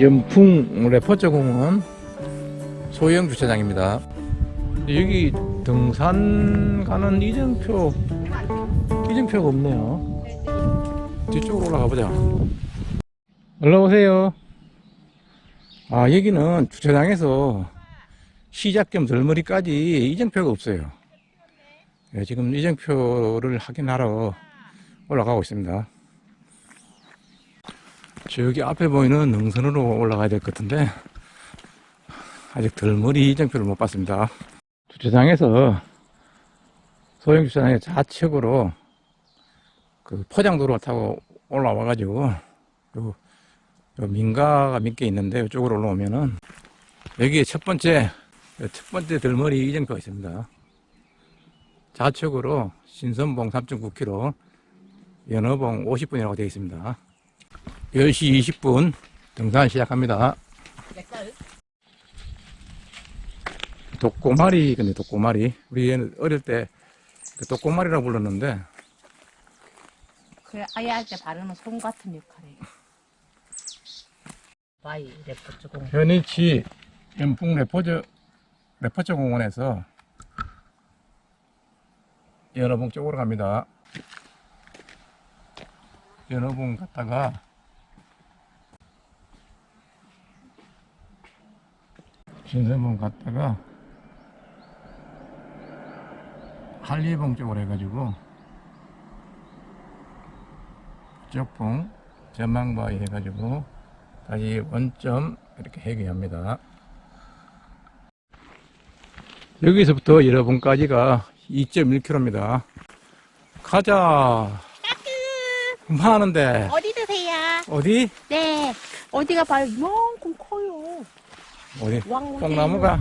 연풍 레포츠 공원 소형 주차장입니다. 여기 등산 가는 이정표 이정표가 없네요. 뒤쪽으로 올라가 보자. 올라오세요. 아 여기는 주차장에서 시작점 덜머리까지 이정표가 없어요. 예, 지금 이정표를 확인하러 올라가고 있습니다. 저기 앞에 보이는 능선으로 올라가야 될 것 같은데 아직 덜머리 이정표를 못 봤습니다. 주차장에서 소형 주차장의 좌측으로 그 포장도로 타고 올라와 가지고 요, 요 민가가 몇 개 있는데 이쪽으로 올라오면은 여기에 첫 번째 첫 번째 덜머리 이정표가 있습니다. 좌측으로 신선봉 3.9km 연어봉 50분이라고 되어 있습니다. 10시 20분 등산 시작합니다. 독고마리, 근데 독고마리. 우리 얘는 어릴 때그 독고마리라고 불렀는데, 그 아이한테 바르는 솜 같은 역할이에요. 와이 레포츠 공. 현이치 연풍 레포저, 레포저 공원에서 연어봉 쪽으로 갑니다. 연어봉 갔다가 신선봉 갔다가 한리봉 쪽으로 해가지고 쪽봉 전망바위 해가지고 다시 원점 이렇게 해결합니다. 여기서부터 여러분까지가 2.1km입니다. 가자. 뭐 하는데? 어디 드세요? 어디? 네. 어디가 봐요. 이만큼 커요. 어디? 뽕나무가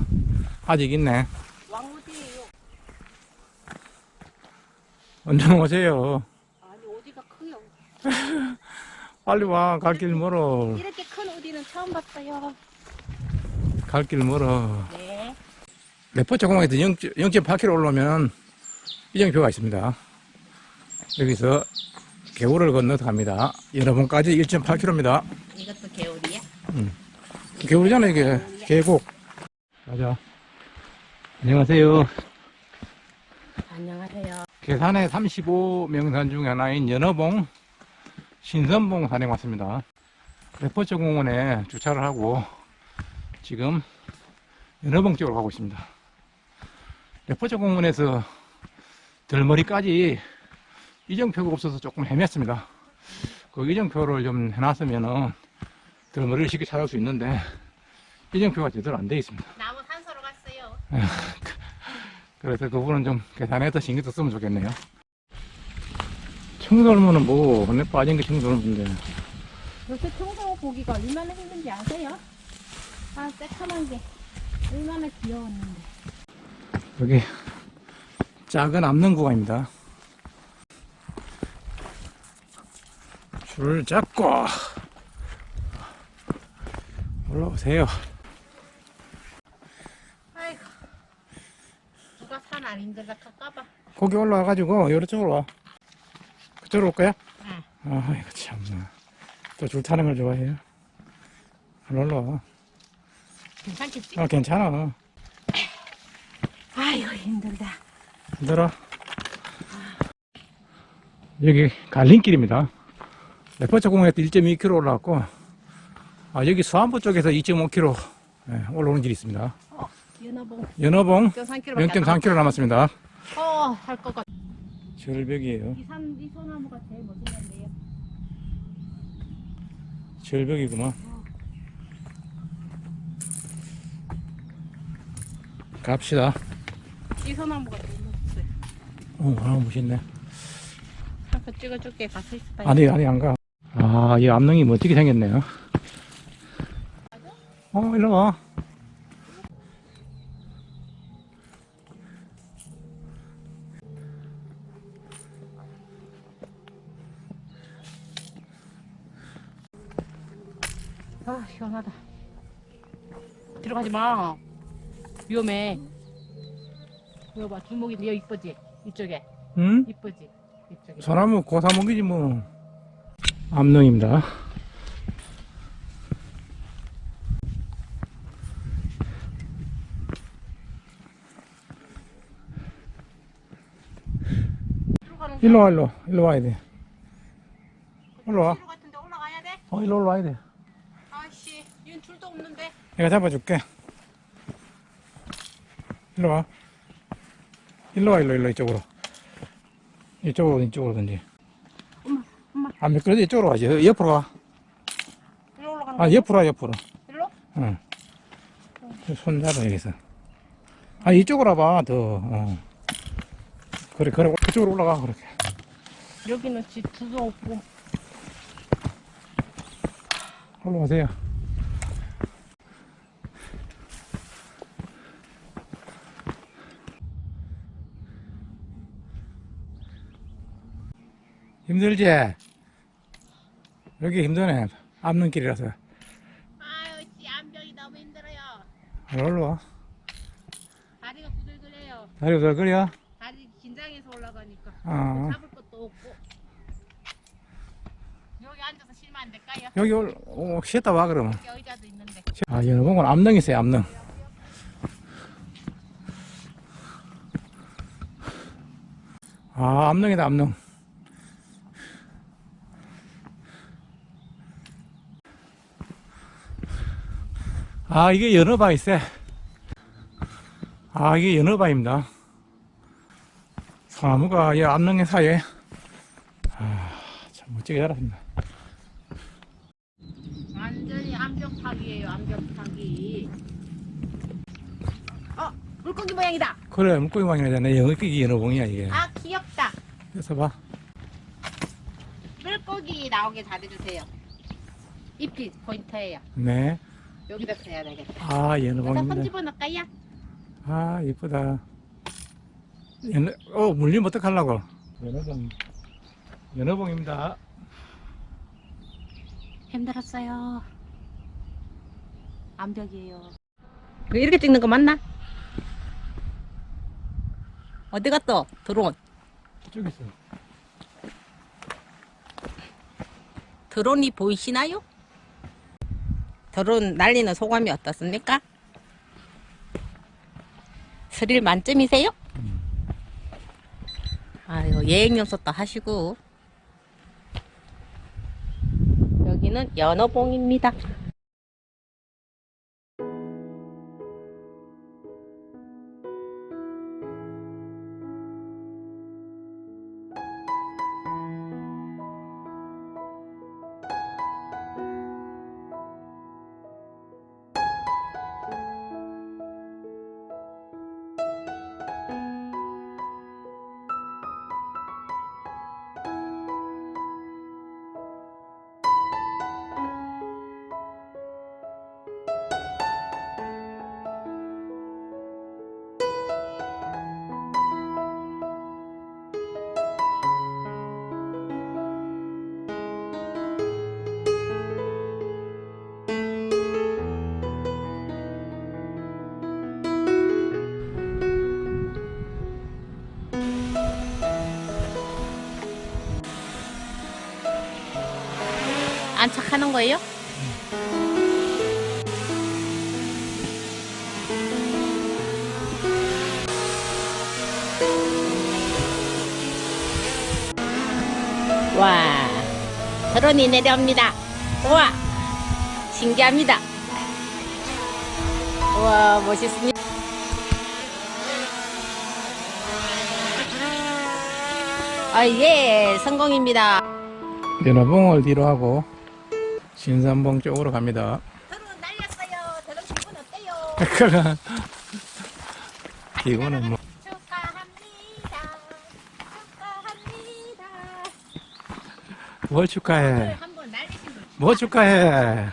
아직 있네. 왕우지예요. 언제 오세요? 아니 어디가 커요. 빨리 와. 갈 길 멀어. 이렇게 큰 우디는 처음 봤어요. 갈 길 멀어. 네. 레포츠 공항에서 0.8km 올라오면 이정표가 있습니다. 여기서 개울을 건너서 갑니다. 여러분까지 1.8km입니다. 이것도 개울이야? 개울이잖아 이게 계곡. 가자. 안녕하세요. 안녕하세요. 계산의 35명산 중 하나인 연어봉 신선봉 산에 왔습니다. 레포츠 공원에 주차를 하고 지금 연어봉 쪽으로 가고 있습니다. 레포츠 공원에서 들머리까지 이정표가 없어서 조금 헤맸습니다. 그 이정표를 좀 해놨으면은 들머리를 쉽게 찾을 수 있는데 이정표가 제대로 안 돼 있습니다. 나무 산소로 갔어요. 그래서 그분은 좀 계산해서 신경 썼으면 좋겠네요. 청설모는 뭐, 근데 빠진 게 청설모인데. 요새 청소 보기가 얼마나 힘든지 아세요? 아, 새카만 게 얼마나 귀여웠는데. 여기 작은 암릉 구간입니다. 줄 잡고 올라오세요. 아이고. 안 힘들다 할까봐. 거기 올라와가지고 이쪽으로 와. 그쪽으로 올 거야? 응. 아, 이거 참나. 또 줄 타는 걸 좋아해요. 올라와. 괜찮겠지? 아, 괜찮아. 아이고, 힘들다. 힘들어. 여기 갈림길입니다. 레포츠 공원에서 1.2km 올라왔고, 아, 여기 수안부 쪽에서 2.5km 예, 올라오는 길이 있습니다. 어, 연어봉. 연어봉 0.3km. 0.3km 남았습니다. 어, 할것 같아. 절벽이에요. 이 산, 이 소나무가 제일 멋있는데요. 절벽이구만. 갑시다. 이 소나무가 제일 멋있어요. 어, 아, 멋있네. 한번 찍어줄게. 가서 있어봐요. 아니, 아니, 안 가. 아, 이 암릉이 멋지게 생겼네요. 어, 일로 와. 아 시원하다. 들어가지 마. 위험해. 이거 봐 주먹이 네 이쁘지? 이쪽에. 응? 이쁘지? 이쪽에. 사람은 고사목이지 뭐. 암능입니다. 일로 와 일로. 일로 와야 돼. 일로 와. 어, 일로 올라와야 돼. 줄도 없는데. 내가 잡아줄게. 일로 와. 일로 와, 일로, 일로, 이쪽으로. 이쪽으로, 이쪽으로든지. 엄마, 엄마. 아, 미끄러지, 이쪽으로 가지. 여- 옆으로 가. 일로 올라가는 아? 옆으로 와, 옆으로. 일로? 응. 손 잡아, 여기서. 아, 이쪽으로 와봐, 더. 어. 그래, 그래. 그쪽으로 올라가, 그렇게. 여기는 집 두도 없고. 올라오세요. 힘들지? 여기 힘드네. 앞는 길이라서. 아유, 씨, 암벽이 너무 힘들어요. 올라 와. 다리가 부들거려요. 다리 우덜거려? 다리 긴장해서 올라가니까. 어. 잡을 것도 없고. 여기 앉아서 쉬면 안 될까요? 여기 올, 어, 쉬었다 와, 그러면. 여기 의자도 있는데. 아, 여느 건 암릉 있어요, 암릉. 아, 암릉이다, 암릉. 아, 이게 연어바 있어. 아, 이게 연어바입니다. 소나무가 이 암릉의 사이에. 아, 참 멋지게 자랐습니다. 완전히 암벽타기예요, 암벽타기. 어, 물고기 모양이다. 그래, 물고기 망이잖아. 영어, 이게 연어봉이야, 이게. 아, 귀엽다. 그래서 봐. 물고기 나오게 잘해주세요. 잎이 포인트예요. 네. 여기다 써야 되겠다. 아, 연어봉입니다. 집어넣을까요? 아, 이쁘다. 연어, 어, 물리면 어떡하려고. 연어봉. 연어봉입니다. 힘들었어요. 암벽이에요. 이렇게 찍는 거 맞나? 어디 갔어? 드론. 저기 있어. 드론이 보이시나요? 드론 날리는 소감이 어떻습니까? 스릴 만점이세요? 아유, 예행 연습도 하시고. 여기는 연어봉입니다. 안착하는 거예요? 와, 드론이 내려옵니다. 우와, 신기합니다. 우와, 멋있습니다. 아, 예, 성공입니다. 연어봉을 뒤로 하고 신산봉 쪽으로 갑니다. 드론 날렸어요. 드론 기분 어때요? 그럼 이거는 뭐 축하합니다. 축하합니다. 뭘 축하해? 한번 날리신 분. 뭐 축하해?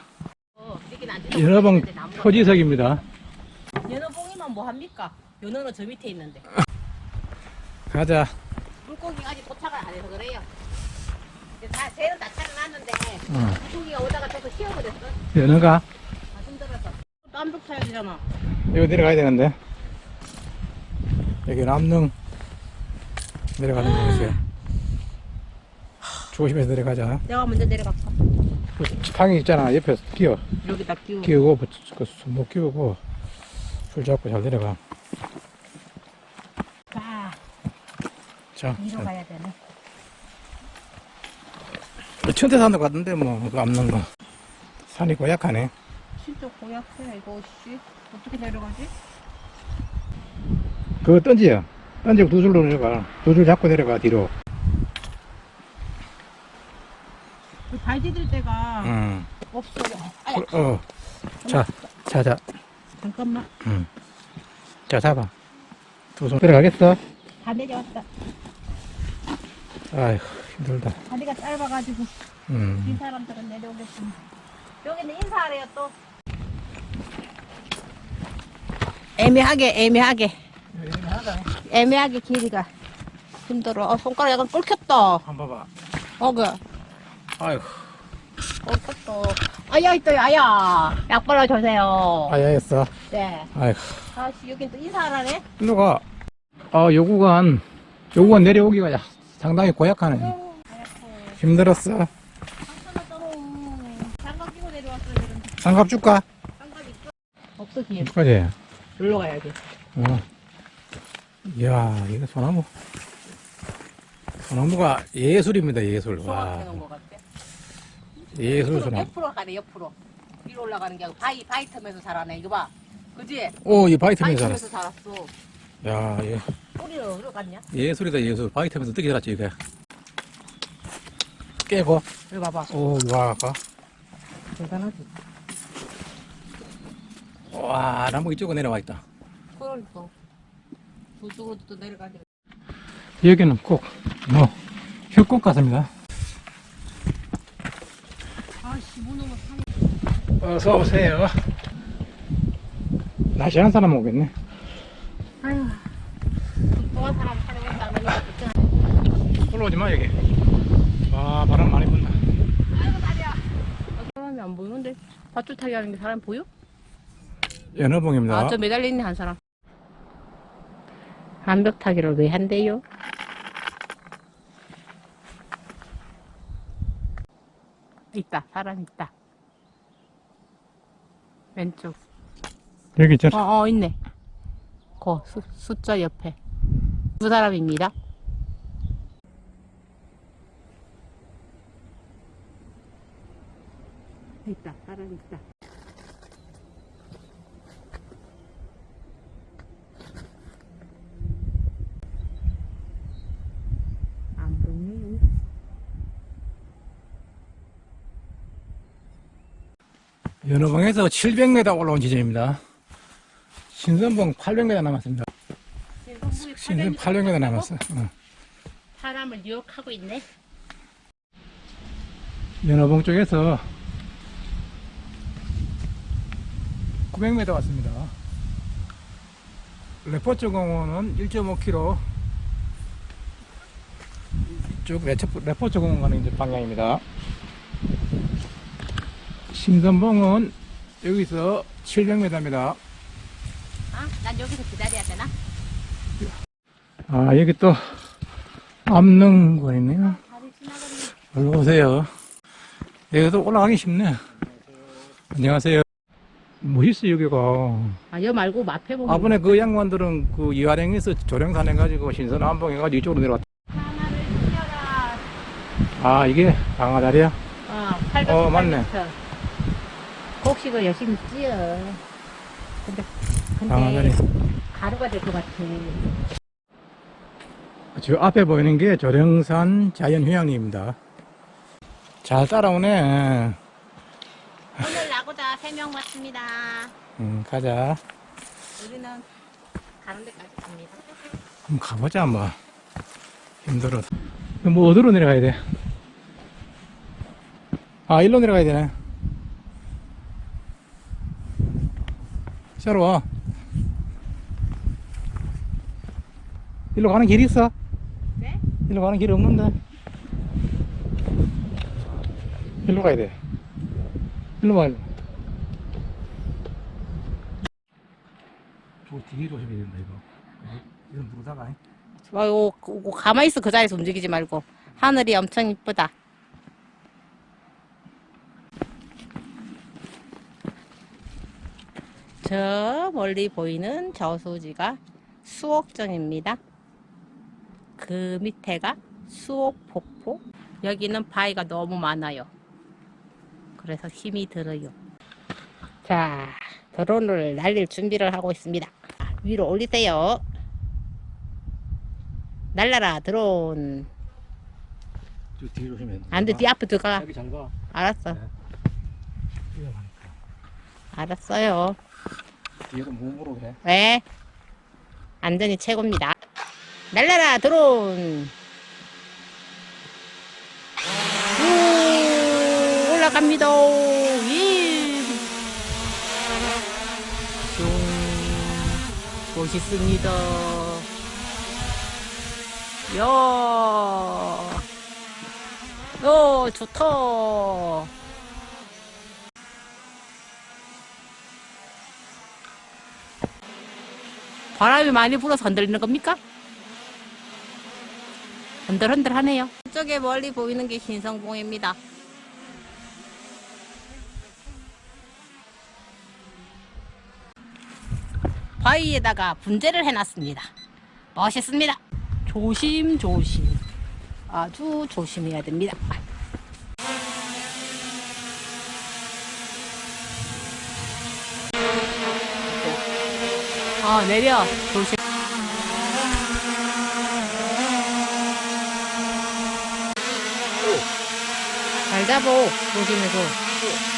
어, 여기는 안 돼. 연어봉 나무가. 표지석입니다. 연어봉이면 뭐 합니까? 연어는 저 밑에 있는데. 가자. 물고기가 아직 도착을 안 해서 그래요. 다, 새는 다 차려놨는데, 어. 물고기가 오다가 저거 튀어버렸어. 연어가 아, 힘들어서. 또 암벽 타야 되잖아. 여기 내려가야 되는데 여기 남릉 내려가는 곳이에요. 조심해서 내려가자. 내가 먼저 내려갈까? 그 탕이 있잖아 옆에 끼워 여기다 끼우고. 끼우고 그못 끼우고 줄 잡고 잘 내려가. 자, 자, 위로 자, 가야 되네. 천태 산도 같은데 뭐 그거 없는 거 산이 고약하네 진짜 고약해 이거 씨 어떻게 내려가지? 그거 던지요 던지고 두 줄로 내려가 두 줄 잡고 내려가 뒤로 그발 디딜 데가 응. 없어요 아야 어. 자, 자, 자. 잠깐만 응. 자, 잡아. 두 손. 내려가겠어? 다 내려왔다 아이고, 힘들다. 다리가 짧아가지고 이 음. 사람들은 내려오겠습니다 여기는 인사하래요 또 애매하게 애매하게 애매하게 길이가 힘들어 어, 손가락 약간 끓켰다 한번 봐봐. 어 그 아이고, 끓였다 아야 있다 아야 약 발라 주세요 아야했어. 네 아이고. 아씨 여긴 또 인사하라네 일로 가. 아, 요 구간, 요 구간 내려오기가 야, 상당히 고약하네. 힘들었어. 장갑 끼고 내려왔어야 되는데 장갑 줄까? 장갑 있어 없어 길 그지? 놀러 가야지 어. 이야, 이거 소나무. 소나무가 예술입니다, 예술. 와. 해놓은 것 같아 예술 옆으로, 소나무. 옆으로 가네 옆으로 위로 올라가는 게 아니고 바위 바위 틈에서 자라네 이거 봐 그지? 오, 이 바위 바이트면서 살았어. 틈에서 자랐어 야, 예. 뿌리를 어디로 갔냐? 예술이다, 예술. 바이트면서 어떻게 살았지, 이게. 깨고. 여기 봐봐 오, 와, 가. 대단하지 와, 나무 이쪽으로 내려와 있다. 그러니까 저쪽으로 또 내려가지 여기는 꼭, 뭐, 흙꽃 같습니다. 아씨 산이 어서 오세요. 날씬한 사람 오겠네. 아휴 뚱뚱한 사람 따르니까 걱정 올라오지 마, 여기. 와, 바람 많이 분다. 아이고 다리야 사람이 안 보이는데 밧줄 타기 하는 게 사람 보여? 연어봉입니다. 아저 매달려 있네 한 사람 암벽 타기를 왜 한대요? 있다 사람 있다 왼쪽 여기 있잖아. 어, 어 있네 거 수, 숫자 옆에 두 사람입니다 있다 사람 있다 안 연어봉에서 700m 올라온 지점입니다. 신선봉 800m 남았습니다. 신선 800m 남았어. 어. 사람을 유혹하고 있네 연어봉 쪽에서 900m 왔습니다. 레포츠 공원은 1.5km 이쪽 레포- 레포츠 공원 가는 이제 방향입니다. 신선봉은 여기서 700m입니다. 아, 난 여기서 기다려야 되나? 아, 여기 또 암릉군 있네요. 다리 지나가는 얼른 오세요. 여기도 올라가기 쉽네. 안녕하세요. 멋있어, 여기가. 아, 여 말고 마패 보면 아번에 그 양반들은 그 이화령에서 조령산 해가지고 신선 한봉 해가지고 이쪽으로 내려왔다. 하나를 튀겨라. 아, 이게 강화다리야? 어, 800m. 어, 맞네. 곡식을 열심히 찌어. 근데. 근데 가루가 될 것 같아. 저 앞에 보이는 게 조령산 자연휴양림입니다. 잘 따라오네. 오늘 나고자 3명 왔습니다. 음, 가자. 우리는 가는 데까지 갑니다. 한번 가보자, 뭐. 힘들어. 뭐, 어디로 내려가야 돼? 아, 일로 내려가야 되네. 새로 와. 일로 가는 길이 있어? 네? 일로 가는 길이 없는데. 일로 가야 돼. 일로 와, 일로. 저 되게 조심해야 된다, 이거. 이건 누르다가. 이거 가만히 있어. 그 자리에서 움직이지 말고. 하늘이 엄청 이쁘다. 저 멀리 보이는 저수지가 수옥정입니다. 그 밑에가 수옥폭포. 여기는 바위가 너무 많아요. 그래서 힘이 들어요. 자, 드론을 날릴 준비를 하고 있습니다. 위로 올리세요. 날라라 드론. 저 뒤로 오시면 안 돼, 뒤 앞에 들어가. 여기 잘 봐. 알았어. 네. 위험하니까. 알았어요. 뒤에도 몸으로 해. 네. 안전이 최고입니다. 날라라 드론. 우 올라갑니다. 예. 좀 멋있습니다. 야. 어, 좋다. 바람이 많이 불어서 흔들리는 겁니까? 흔들흔들 하네요. 이쪽에 멀리 보이는 게 신성봉입니다. 바위에다가 분재를 해놨습니다. 멋있습니다. 조심조심. 아주 조심해야 됩니다. 아, 내려. 조심. 잘 잡어. 조심해서.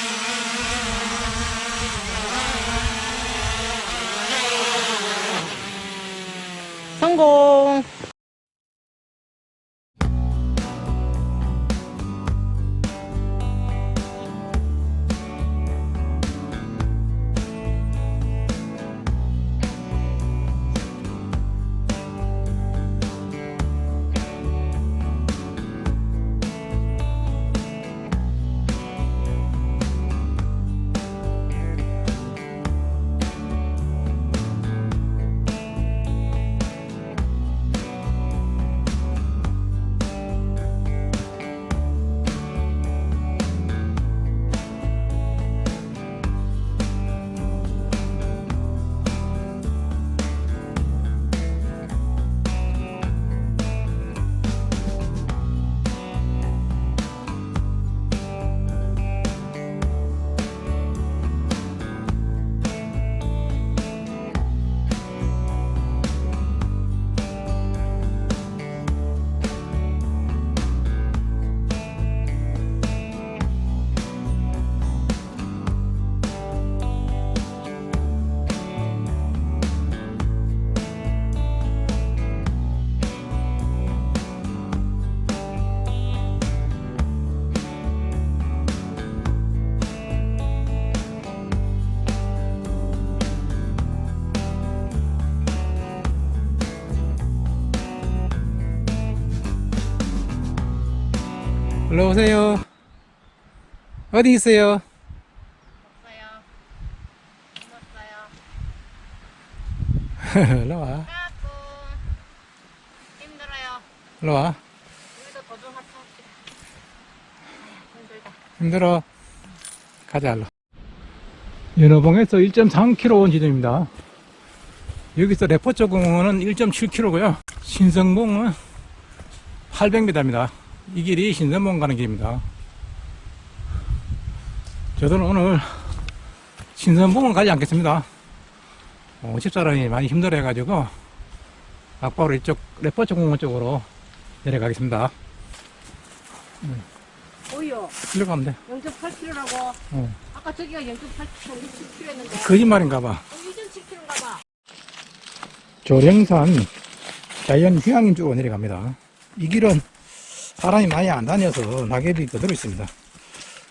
올라오세요. 어디 있어요? 없어요. 없어요. 올라와. 까꿍. 힘들어요. 합시다. 힘들다. 힘들어. 가자, 알로. 연어봉에서 1.3km 온 지점입니다. 여기서 레포처 공원은 1.7km고요. 신성봉은 800m입니다. 이 길이 신성봉 가는 길입니다. 저도 오늘 신성봉은 가지 않겠습니다. 어, 집사람이 많이 힘들어 해가지고 악바로 이쪽 레포처 공원 쪽으로 내려가겠습니다. 오요. 일로 가면 돼. 0.8kg라고. 어. 아까 저기가 0.8kg, 6kg 했는데. 거짓말인가 봐. 어, 2.7kg인가 봐. 조령산 자연 휴양림 쪽으로 내려갑니다. 이 길은 사람이 많이 안 다녀서 낙엽이 그대로 있습니다.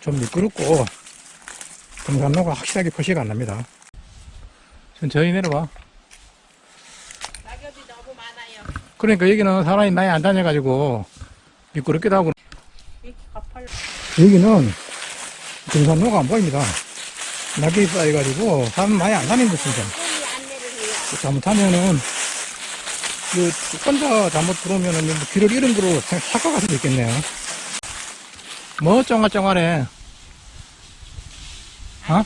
좀 미끄럽고 등산로가 확실하게 표시가 안 납니다. 천천히 내려와. 낙엽이 너무 많아요. 그러니까 여기는 사람이 많이 안 다녀가지고 미끄럽기도 하고. 여기는 등산로가 안 보입니다. 낙엽이 쌓여가지고 사람 많이 안 다니는 곳입니다. 잘못하면은 그 혼자 잘못 들어오면은 뭐 길을 잃은 거로 사- 착각할 수도 있겠네요. 뭐 쫑알쫑알해. 어?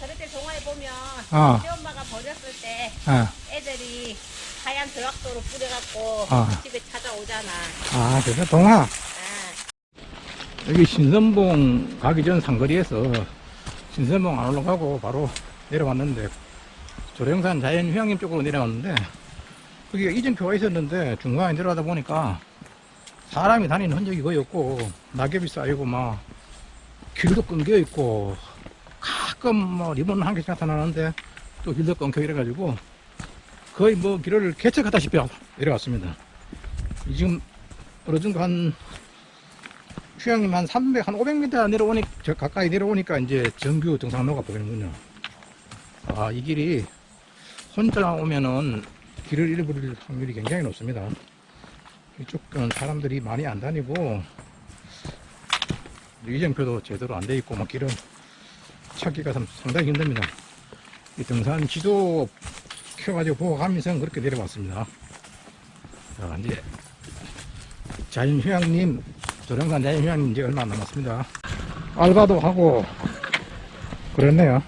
그럴 때 동화에 보면 어, 시엄마가 버렸을 때 어. 애들이 하얀 드락도로 뿌려갖고 어. 집에 찾아오잖아. 아, 그래서 동화. 아, 여기 신선봉 가기 전 상거리에서 신선봉 안 올라가고 바로 내려왔는데 조령산 자연휴양림 쪽으로 내려왔는데 거기가 이정표가 있었는데 중간에 내려가다 보니까 사람이 다니는 흔적이 거의 없고 낙엽이 쌓이고 막 길도 끊겨 있고 가끔 뭐 리본 한 개씩 나타나는데 또 길도 끊겨 이래가지고 거의 뭐 길을 개척하다시피 내려왔습니다. 지금 어느 정도 한 휴양림 한 300, 한 500m 내려오니, 저 가까이 내려오니까 이제 정규 등산로가 보이는군요. 아, 이 길이 혼자 오면은 길을 잃어버릴 확률이 굉장히 높습니다. 이쪽은 사람들이 많이 안 다니고, 이정표도 제대로 안 돼 있고, 막 길은 찾기가 참 상당히 힘듭니다. 이 등산 지도 켜가지고 보고 가면서 그렇게 내려왔습니다. 자, 이제 자연휴양림, 조령산 자연휴양림 이제 얼마 안 남았습니다. 알바도 하고, 그랬네요.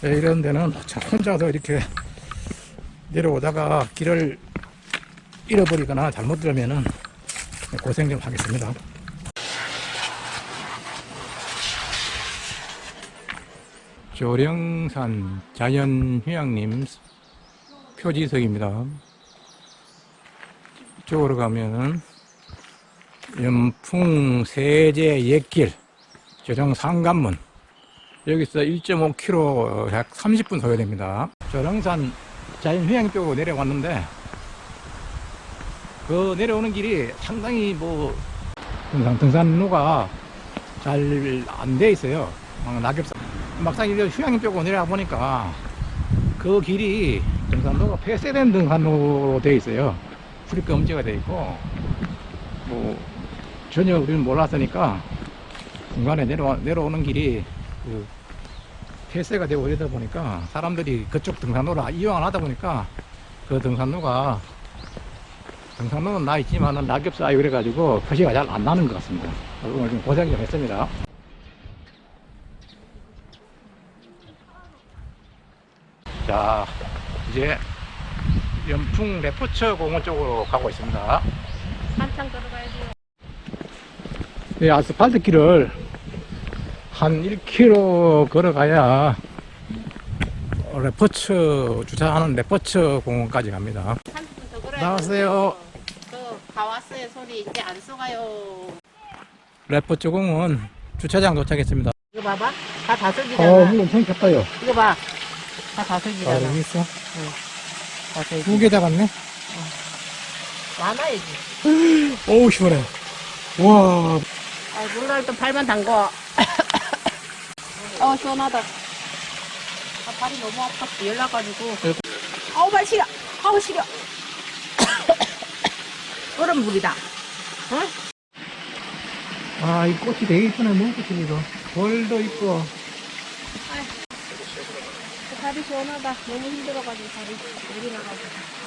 네, 이런 데는 참 혼자서 이렇게 내려오다가 길을 잃어버리거나 잘못 들으면은 고생 좀 하겠습니다. 조령산 자연휴양림 표지석입니다. 이쪽으로 가면은 연풍 세제 옛길 조정 상간문 여기서 1.5km 약 30분 소요됩니다. 조령산 자연휴양 쪽으로 내려왔는데 그 내려오는 길이 상당히 뭐 등산, 등산로가 잘 안 돼 있어요. 어, 낙엽사 막상 이제 휴양림 쪽으로 내려가 보니까 그 길이 등산로가 폐쇄된 등산로로 돼 있어요. 출입금지가 돼 있고 뭐 전혀 우리는 몰랐으니까 중간에 내려와, 내려오는 길이 그 폐쇄가 되고 이러다 보니까 사람들이 그쪽 등산로를 이용을 하다 보니까 그 등산로가 등산로는 나 있지만은 낙엽 쌓이고 그래가지고 표시가 잘 안 나는 것 같습니다. 오늘 좀 고생 좀 했습니다. 자, 이제 연풍 레포처 공원 쪽으로 가고 있습니다. 한참 걸어가야 돼요. 이 아스팔트 길을 한 1km 걸어가야 레포처 주차하는 레포처 공원까지 갑니다. 30분 더 걸어야 나왔어요. 저다 왔어요. 소리 이제 안 쏘가요. 레포처 공원 주차장 도착했습니다. 이거 봐봐. 다 다슬기잖아. 어, 물론 생겼다요. 이거 봐. 다 아, 다슬기잖아. 여기 있어. 다슬기. 두개 잡았네. 많아야지. 어우, 시원해. 와, 아, 물날 또 발만 담궈. 어, 시원하다. 아, 발이 너무 아팠어. 열나가지고. 아우, 발 시려. 아우, 시려. 얼음 물이다. 응? 아, 이 꽃이 되게 이쁘네. 뭔 꽃이니, 이거. 벌도 있고. 발이 시원하다. 너무 힘들어가지고 발이 물이 나가지고.